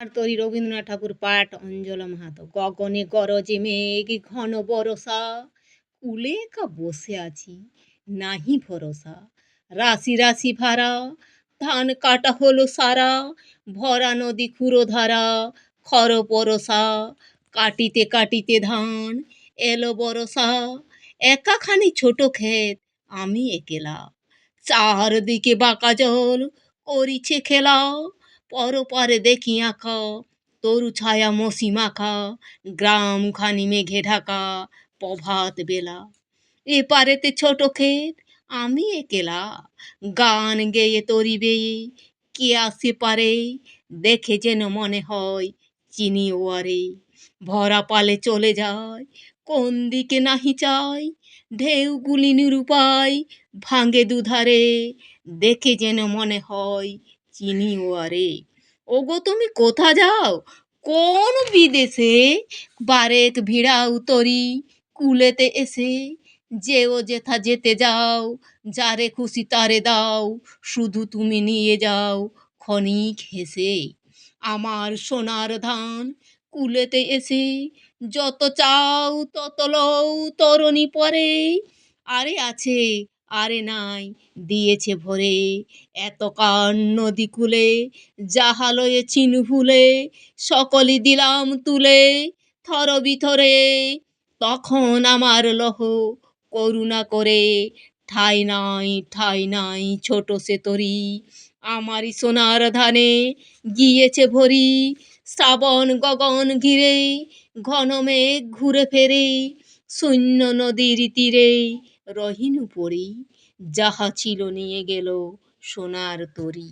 আর তরি রবীন্দ্রনাথ ঠাকুর পাঠ অঞ্জলা মাহাতো। গগনে গরজে মেঘ ঘন বরসা, কুলে একা বসে আছি, নাহি ভরসা। রাশি রাশি ভাড়া ধান কাটা হলো সারা, ভরা নদী খুঁড়ো ধারা খর পরসা, কাটিতে কাটিতে ধান এলো বরসা। একাখানি ছোট ক্ষেত, আমি একেলা। চারদিকে বাঁকা জল, করিছে খেলা। পরপারে দেখি আঁকা, তরু ছায়া মসি মাখা গ্রাম খানি মেঘে ঢাকা, প্রভাত বেলা। এ এপারেতে ছোট ক্ষেত, আমি একেলা। গান গেয়ে তরি বেয়ে, কে আসে পারে? দেখে যেন মনে হয় চিনি ওয়ারে। ভরা পালে চলে যায়, কোন দিকে নাহি চাই ঢেউগুলি নিরুপায়, ভাঙে দুধারে। দেখে যেন মনে হয় চিনি ওয়ারে। ওগো, তুমি কোথা যাও? কোন বিদেশে? বারেক ভিড়াও তরি, কুলেতে এসে। যেও যেথা যেতে যাও, যারে খুশি তারে দাও, শুধু তুমি নিয়ে যাও ক্ষণিক হেসে। আমার সোনার ধান কুলেতে এসে, যত চাও তত লও তরণী পরে। আরে আছে আরে নাই, দিয়েছে ভরে, এত কান নদী কূলে জাহালয়ে চিন ভুলে, সকলই দিলাম তুলে, থর বিথরে। তখন আমার লহ করুণা করে, ঠাই নাই ঠাই নাই, ছোট সে তরি। আমারই সোনার ধানে গিয়েছে ভরি, শ্রাবণ গগন ঘিরে, ঘন মেঘ ঘুরে ফেরে, শূন্য নদীর তীরে রহিনু পরি যাহা ছিল নিয়ে গেল সোনার তরি।